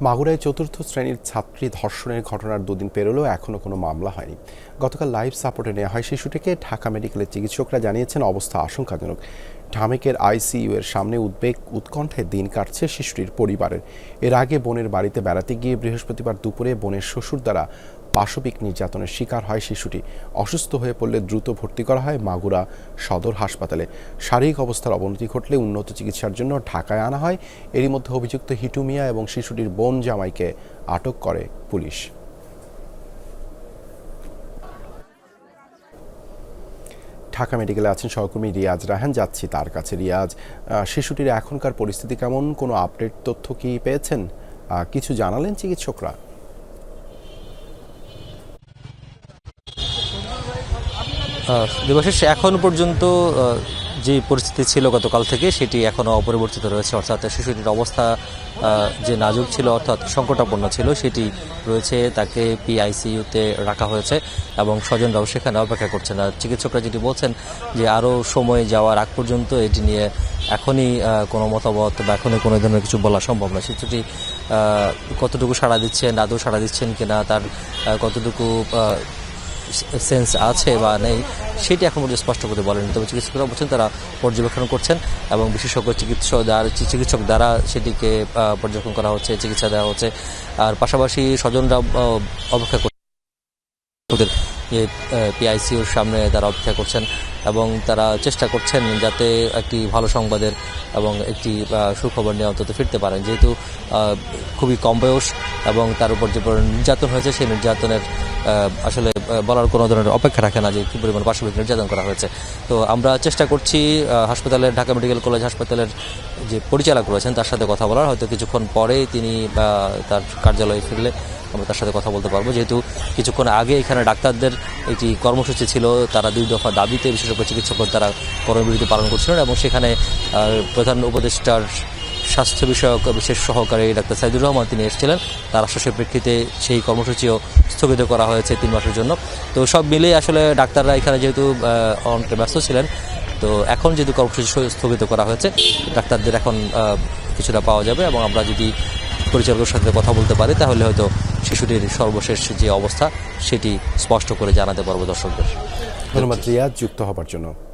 মাগুরায় চতুর্থ শ্রেণির ছাত্রী ধর্ষণের ঘটনার দুদিন পেরোলেও এখনও কোনো মামলা হয়নি। গতকাল লাইফ সাপোর্টে নেওয়া হয় শিশুটিকে। ঢাকা মেডিকেলের চিকিৎসকরা জানিয়েছেন, অবস্থা আশঙ্কাজনক। ঢামেকের আইসিইউ এর সামনে উদ্বেগ, উৎকণ্ঠে দিন কাটছে শিশুটির পরিবারের। এর আগে বোনের বাড়িতে বেড়াতে গিয়ে বৃহস্পতিবার দুপুরে বোনের শ্বশুর দ্বারা পাশবিক নির্যাতনের শিকার হয় শিশুটি। অসুস্থ হয়ে পড়লে দ্রুত ভর্তি করা হয় মাগুরা সদর হাসপাতালে। শারীরিক অবস্থার অবনতি ঘটলে উন্নত চিকিৎসার জন্য ঢাকায় আনা হয়। এরই মধ্যে অভিযুক্ত হিটু মিয়া এবং শিশুটির বোন জামাইকে আটক করে পুলিশ। ঢাকা মেডিকেলে আছেন সহকর্মী রিয়াজ রাহান। যাচ্ছি তার কাছে। রিয়াজ শিশুটির এখনকার পরিস্থিতি কেমন? কোনো আপডেট তথ্য কি পেয়েছেন? কিছু জানালেন চিকিৎসকরা? দিবসের এখন পর্যন্ত যে পরিস্থিতি ছিল গতকাল থেকে সেটি এখনও অপরিবর্তিত রয়েছে। অর্থাৎ শিশুটির অবস্থা যে নাজুক ছিল, অর্থাৎ সংকটাপন্ন ছিল, সেটি রয়েছে, তাকে পিআইসিইউতে রাখা হয়েছে এবং স্বজনরাও সেখানে অপেক্ষা করছেন। আর চিকিৎসকরা যেটি বলছেন যে আরও সময় যাওয়ার আগ পর্যন্ত এটি নিয়ে এখনই কোনো মতামত বা এখনই কোনো ধরনের কিছু বলা সম্ভব না শিশুটি কতটুকু সাড়া দিচ্ছেন, আদৌ সাড়া দিচ্ছেন কিনা, তার কতটুকু সেন্স আছে বা নেই, সেটি এখন পর্যন্ত স্পষ্ট করে বলেনি। তবে চিকিৎসকরা বলছেন তারা পর্যবেক্ষণ করছেন এবং বিশেষজ্ঞ চিকিৎসক দ্বারা চিকিৎসক দ্বারা সেটিকে পর্যবেক্ষণ করা হচ্ছে, চিকিৎসা দেওয়া হচ্ছে। আর পাশাপাশি স্বজনরা অপেক্ষা করছে পিআইসিউর সামনে তারা অপেক্ষা করছেন এবং তারা চেষ্টা করছেন যাতে একটি ভালো সংবাদের এবং একটি সুখবর নিয়ে অন্তত ফিরতে পারেন। যেহেতু খুবই কম বয়স এবং তার উপর যে নির্যাতন হয়েছে, সেই নির্যাতনের আসলে বলার কোনো ধরনের অপেক্ষা রাখে না যে কী পরিমাণ পাশবিক নির্যাতন করা হয়েছে। তো আমরা চেষ্টা করছি হাসপাতালের, ঢাকা মেডিকেল কলেজ হাসপাতালের যে পরিচালক রয়েছেন, তার সাথে কথা বলার। হয়তো কিছুক্ষণ পরেই তিনি তার কার্যালয়ে ফিরলে আমরা তার সাথে কথা বলতে পারব। যেহেতু কিছুক্ষণ আগে এখানে ডাক্তারদের একটি কর্মসূচি ছিল, তারা দুই দফা দাবিতে বিশেষজ্ঞ চিকিৎসক তারা কর্মবিরতি পালন করছিলেন এবং সেখানে প্রধান উপদেষ্টার স্বাস্থ্য বিষয়ক বিশেষ সহকারী ডাক্তার সাইদুর রহমান তিনি এসেছিলেন। তার আশ্বাসের প্রেক্ষিতে সেই কর্মসূচিও স্থগিত করা হয়েছে তিন মাসের জন্য। তো সব মিলিয়ে আসলে ডাক্তাররা এখানে যেহেতু অনেকটা ব্যস্ত ছিলেন, তো এখন যেহেতু কর্মসূচি স্থগিত করা হয়েছে, ডাক্তারদের এখন কিছুটা পাওয়া যাবে এবং আমরা যদি পরিচালকের সাথে কথা বলতে পারে, তাহলে হয়তো শিশুটির সর্বশেষ যে অবস্থা, সেটি স্পষ্ট করে জানাতে পারব দর্শকদের। ধন্যবাদ রিয়াজ, যুক্ত হবার জন্য।